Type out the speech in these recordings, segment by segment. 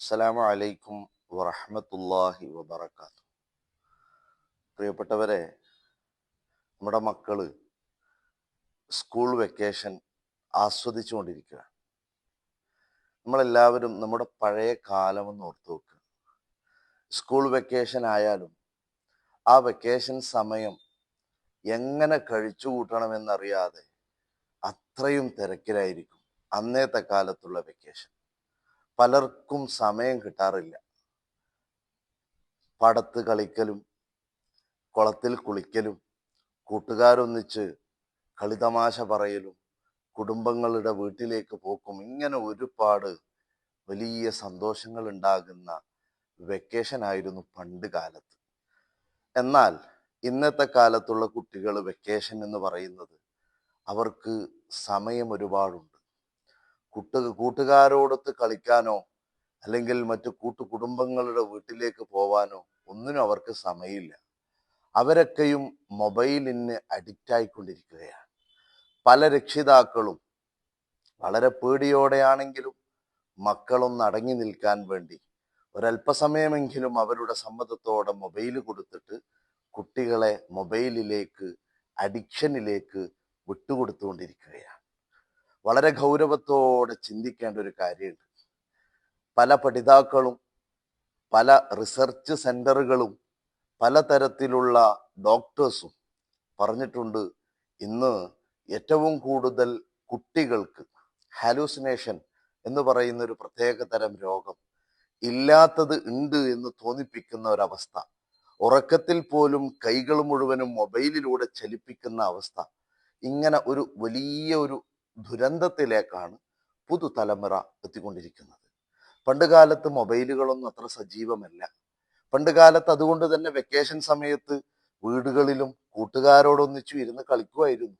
അസ്സലാമു അലൈക്കും വറഹമത്തല്ലാഹി വബറകാത്തു പ്രിയപ്പെട്ടവരെ നമ്മുടെ മക്കൾ സ്കൂൾ വെക്കേഷൻ ആസ്വദിച്ചുകൊണ്ടിരിക്കുകയാണ്. നമ്മളെല്ലാവരും നമ്മുടെ പഴയ കാലം കാലമെന്ന് ഓർത്തു വെക്കുക. സ്കൂൾ വെക്കേഷൻ ആയാലും ആ വെക്കേഷൻ സമയം എങ്ങനെ കഴിച്ചു കൂട്ടണമെന്നറിയാതെ അത്രയും തിരക്കിലായിരിക്കും അന്നത്തെ കാലത്തുള്ള വെക്കേഷൻ. പലർക്കും സമയം കിട്ടാറില്ല. പടത്ത് കളിക്കലും കുളത്തിൽ കുളിക്കലും കൂട്ടുകാരൊന്നിച്ച് കളിതമാശ പറയലും കുടുംബങ്ങളുടെ വീട്ടിലേക്ക് പോക്കും ഇങ്ങനെ ഒരുപാട് വലിയ സന്തോഷങ്ങൾ ഉണ്ടാകുന്ന വെക്കേഷൻ ആയിരുന്നു പണ്ട് കാലത്ത്. എന്നാൽ ഇന്നത്തെ കാലത്തുള്ള കുട്ടികൾ വെക്കേഷൻ എന്ന് പറയുന്നത് അവർക്ക് സമയം ഒരുപാടുണ്ട്. കുട്ടു കൂട്ടുകാരോടൊത്ത് കളിക്കാനോ അല്ലെങ്കിൽ മറ്റു കൂട്ടു കുടുംബങ്ങളുടെ വീട്ടിലേക്ക് പോവാനോ ഒന്നിനും അവർക്ക് സമയമില്ല. അവരൊക്കെയും മൊബൈലിന് അഡിക്റ്റ് ആയിക്കൊണ്ടിരിക്കുകയാണ്. പല രക്ഷിതാക്കളും വളരെ പേടിയോടെയാണെങ്കിലും മക്കളൊന്ന് അടങ്ങി നിൽക്കാൻ വേണ്ടി ഒരല്പസമയമെങ്കിലും അവരുടെ സമ്മതത്തോടെ മൊബൈൽ കൊടുത്തിട്ട് കുട്ടികളെ മൊബൈലിലേക്ക് അഡിക്ഷനിലേക്ക് വിട്ടുകൊടുത്തുകൊണ്ടിരിക്കുകയാണ്. വളരെ ഗൗരവത്തോടെ ചിന്തിക്കേണ്ട ഒരു കാര്യമുണ്ട്. പല പഠിതാക്കളും പല റിസർച്ച് സെന്ററുകളും പലതരത്തിലുള്ള ഡോക്ടേഴ്സും പറഞ്ഞിട്ടുണ്ട് ഇന്ന് ഏറ്റവും കൂടുതൽ കുട്ടികൾക്ക് ഹാലൂസിനേഷൻ എന്ന് പറയുന്ന ഒരു പ്രത്യേക തരം രോഗം ഇല്ലാത്തത് ഉണ്ട് എന്ന് തോന്നിപ്പിക്കുന്ന ഒരവസ്ഥ ഉറക്കത്തിൽ പോലും കൈകൾ മുഴുവനും മൊബൈലിലൂടെ ചലിപ്പിക്കുന്ന അവസ്ഥ ഇങ്ങനെ ഒരു വലിയ ഒരു ദുരന്തത്തിലേക്കാണ് പുതുതലമുറ എത്തിക്കൊണ്ടിരിക്കുന്നത്. പണ്ടുകാലത്ത് മൊബൈലുകളൊന്നും അത്ര സജീവമല്ല. പണ്ടുകാലത്ത് അതുകൊണ്ട് തന്നെ വെക്കേഷൻ സമയത്ത് വീടുകളിലും കൂട്ടുകാരോടൊന്നിച്ചു ഇരുന്ന് കളിക്കുമായിരുന്നു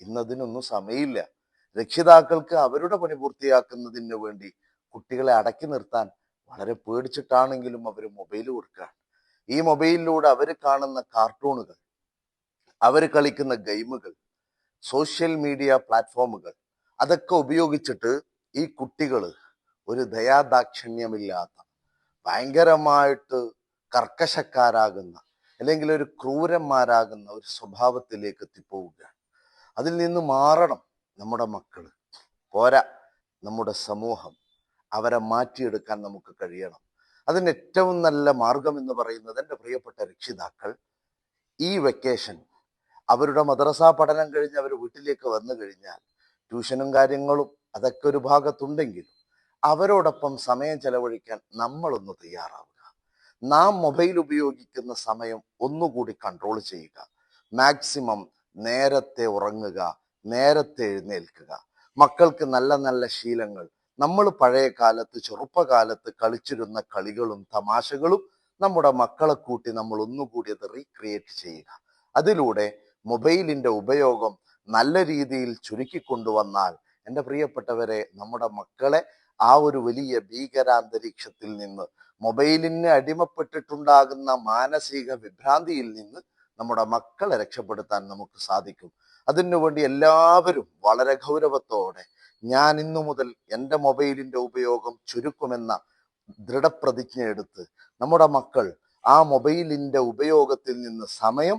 ഇന്നതിനൊന്നും സമയമില്ല. രക്ഷിതാക്കൾക്ക് അവരുടെ പണി പൂർത്തിയാക്കുന്നതിന് വേണ്ടി കുട്ടികളെ അടക്കി നിർത്താൻ വളരെ പേടിച്ചിട്ടാണെങ്കിലും അവർ മൊബൈൽ കൊടുക്കുകയാണ്. ഈ മൊബൈലിലൂടെ അവർ കാണുന്ന കാർട്ടൂണുകൾ അവർ കളിക്കുന്ന ഗെയിമുകൾ സോഷ്യൽ മീഡിയ പ്ലാറ്റ്ഫോമുകൾ. അതൊക്കെ ഉപയോഗിച്ചിട്ട് ഈ കുട്ടികൾ ഒരു ദയാദാക്ഷിണ്യമില്ലാത്ത ഭയങ്കരമായിട്ട് കർക്കശക്കാരാകുന്ന അല്ലെങ്കിൽ ഒരു ക്രൂരന്മാരാകുന്ന ഒരു സ്വഭാവത്തിലേക്ക് എത്തിപ്പോവുകയാണ്. അതിൽ നിന്ന് മാറണം നമ്മുടെ മക്കൾ പോരാ നമ്മുടെ സമൂഹം അവരെ മാറ്റിയെടുക്കാൻ നമുക്ക് കഴിയണം. അതിന് ഏറ്റവും നല്ല മാർഗം എന്ന് പറയുന്നത് എന്റെ പ്രിയപ്പെട്ട രക്ഷിതാക്കൾ ഈ വെക്കേഷൻ അവരുടെ മദ്രസാ പഠനം കഴിഞ്ഞ് അവർ വീട്ടിലേക്ക് വന്നു കഴിഞ്ഞാൽ ട്യൂഷനും കാര്യങ്ങളും അതൊക്കെ ഒരു ഭാഗത്തുണ്ടെങ്കിലും അവരോടൊപ്പം സമയം ചെലവഴിക്കാൻ നമ്മളൊന്ന് തയ്യാറാവുക. നാം മൊബൈൽ ഉപയോഗിക്കുന്ന സമയം ഒന്നുകൂടി കൺട്രോൾ ചെയ്യുക. മാക്സിമം നേരത്തെ ഉറങ്ങുക നേരത്തെ എഴുന്നേൽക്കുക. മക്കൾക്ക് നല്ല നല്ല ശീലങ്ങൾ. നമ്മൾ പഴയ കാലത്ത് ചെറുപ്പകാലത്ത് കളിച്ചിരുന്ന കളികളും തമാശകളും നമ്മുടെ മക്കളെ കൂട്ടി നമ്മൾ ഒന്നുകൂടി അത് റീക്രിയേറ്റ് ചെയ്യുക. അതിലൂടെ മൊബൈലിന്റെ ഉപയോഗം നല്ല രീതിയിൽ ചുരുക്കി കൊണ്ടുവന്നാൽ എന്റെ പ്രിയപ്പെട്ടവരെ നമ്മുടെ മക്കളെ ആ ഒരു വലിയ ഭീകരാന്തരീക്ഷത്തിൽ നിന്ന് മൊബൈലിന് അടിമപ്പെട്ടിട്ടുണ്ടാകുന്ന മാനസിക വിഭ്രാന്തിയിൽ നിന്ന് നമ്മുടെ മക്കളെ രക്ഷപ്പെടുത്താൻ നമുക്ക് സാധിക്കും. അതിനുവേണ്ടി എല്ലാവരും വളരെ ഗൗരവത്തോടെ ഞാൻ ഇന്നു മുതൽ എന്റെ മൊബൈലിന്റെ ഉപയോഗം ചുരുക്കുമെന്ന ദൃഢപ്രതിജ്ഞ എടുത്ത് നമ്മുടെ മക്കൾ ആ മൊബൈലിന്റെ ഉപയോഗത്തിൽ നിന്ന് സമയം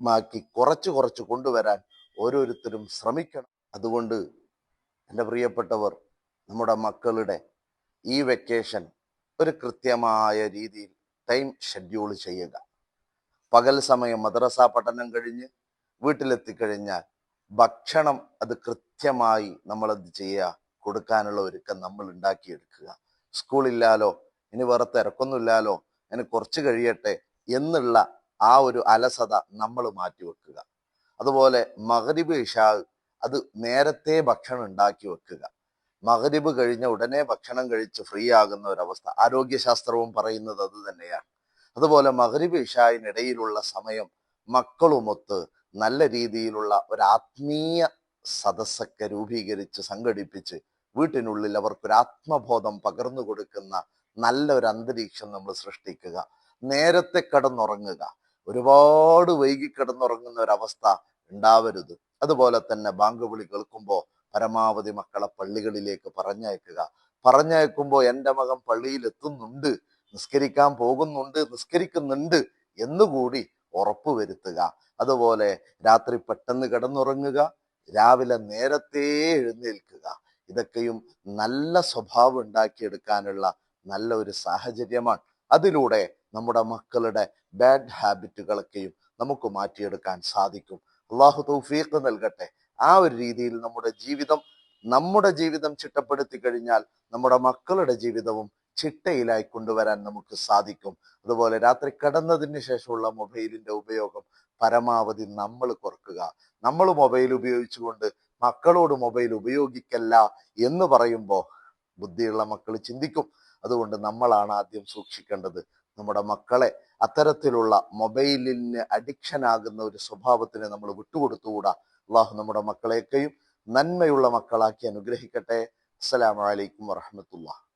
പരിമിതമാക്കി കുറച്ച് കുറച്ച് കൊണ്ടുവരാൻ ഓരോരുത്തരും ശ്രമിക്കണം. അതുകൊണ്ട് എന്റെ പ്രിയപ്പെട്ടവർ നമ്മുടെ മക്കളുടെ ഈ വെക്കേഷൻ ഒരു കൃത്യമായ രീതിയിൽ ടൈം ഷെഡ്യൂൾ ചെയ്യുക. പകൽ സമയം മദ്രസ പഠനം കഴിഞ്ഞ് വീട്ടിലെത്തിക്കഴിഞ്ഞാൽ ഭക്ഷണം അത് കൃത്യമായി നമ്മളത് ചെയ്യുക? കൊടുക്കാനുള്ള ഒരുക്കം നമ്മൾ ഉണ്ടാക്കിയെടുക്കുക. സ്കൂളില്ലാലോ ഇനി വേറെ തിരക്കൊന്നുമില്ലാലോ ഇനി കുറച്ച് കഴിയട്ടെ എന്നുള്ള ആ ഒരു അലസത നമ്മൾ മാറ്റിവെക്കുക അതുപോലെ മകരിബ് ഇഷാ അത് നേരത്തെ ഭക്ഷണം ഉണ്ടാക്കി വെക്കുക. മകരിബ് കഴിഞ്ഞ ഉടനെ ഭക്ഷണം കഴിച്ച് ഫ്രീ ആകുന്ന ഒരവസ്ഥ. ആരോഗ്യശാസ്ത്രവും പറയുന്നത് അത് തന്നെയാണ്. അതുപോലെ മകരിബ് ഇഷായിനിടയിലുള്ള സമയം മക്കളുമൊത്ത് നല്ല രീതിയിലുള്ള ഒരു ആത്മീയ സദസ്സൊക്കെ രൂപീകരിച്ച് സംഘടിപ്പിച്ച് വീട്ടിനുള്ളിൽ അവർക്കൊരു ആത്മബോധം പകർന്നു കൊടുക്കുന്ന നല്ല ഒരു അന്തരീക്ഷം നമ്മൾ സൃഷ്ടിക്കുക. നേരത്തെ കിടന്നുറങ്ങുക. ഒരുപാട് വൈകി കിടന്നുറങ്ങുന്ന ഒരവസ്ഥ ഉണ്ടാവരുത്. അതുപോലെ തന്നെ ബാങ്ക് വിളി കേൾക്കുമ്പോൾ പരമാവധി മക്കളെ പള്ളികളിലേക്ക് പറഞ്ഞയക്കുക. പറഞ്ഞയക്കുമ്പോൾ എന്റെ മകൻ പള്ളിയിൽ എത്തുന്നുണ്ട് നിസ്കരിക്കാൻ പോകുന്നുണ്ട് നിസ്കരിക്കുന്നുണ്ട് എന്നുകൂടി ഉറപ്പുവരുത്തുക. അതുപോലെ രാത്രി പെട്ടെന്ന് കിടന്നുറങ്ങുക രാവിലെ നേരത്തെ എഴുന്നേൽക്കുക. ഇതൊക്കെയും നല്ല സ്വഭാവം ഉണ്ടാക്കിയെടുക്കാനുള്ള നല്ല ഒരു സാഹചര്യമാണ്. അതിലൂടെ നമ്മുടെ മക്കളുടെ ബാഡ് ഹാബിറ്റുകളൊക്കെയും നമുക്ക് മാറ്റിയെടുക്കാൻ സാധിക്കും. അള്ളാഹു തൗഫീഖ് നൽകട്ടെ. ആ ഒരു രീതിയിൽ നമ്മുടെ ജീവിതം നമ്മുടെ ജീവിതം ചിട്ടപ്പെടുത്തി കഴിഞ്ഞാൽ നമ്മുടെ മക്കളുടെ ജീവിതവും ചിട്ടയിലായി കൊണ്ടുവരാൻ നമുക്ക് സാധിക്കും. അതുപോലെ രാത്രി കടന്നതിന് ശേഷമുള്ള മൊബൈലിന്റെ ഉപയോഗം പരമാവധി നമ്മൾ കുറക്കുക. നമ്മൾ മൊബൈൽ ഉപയോഗിച്ചുകൊണ്ട് മക്കളോട് മൊബൈൽ ഉപയോഗിക്കല്ല എന്ന് പറയുമ്പോൾ ബുദ്ധിയുള്ള മക്കൾ ചിന്തിക്കും. അതുകൊണ്ട് നമ്മളാണ് ആദ്യം സൂക്ഷിക്കേണ്ടത്. നമ്മുടെ മക്കളെ അത്തരത്തിലുള്ള മൊബൈലിന് അഡിക്ഷൻ ആകുന്ന ഒരു സ്വഭാവത്തിന് നമ്മൾ വിട്ടുകൊടുത്തുകൂടാ? അള്ളാഹു നമ്മുടെ മക്കളെയൊക്കെയും നന്മയുള്ള മക്കളാക്കി അനുഗ്രഹിക്കട്ടെ. അസ്സലാമു അലൈക്കും വറഹമത്തുള്ള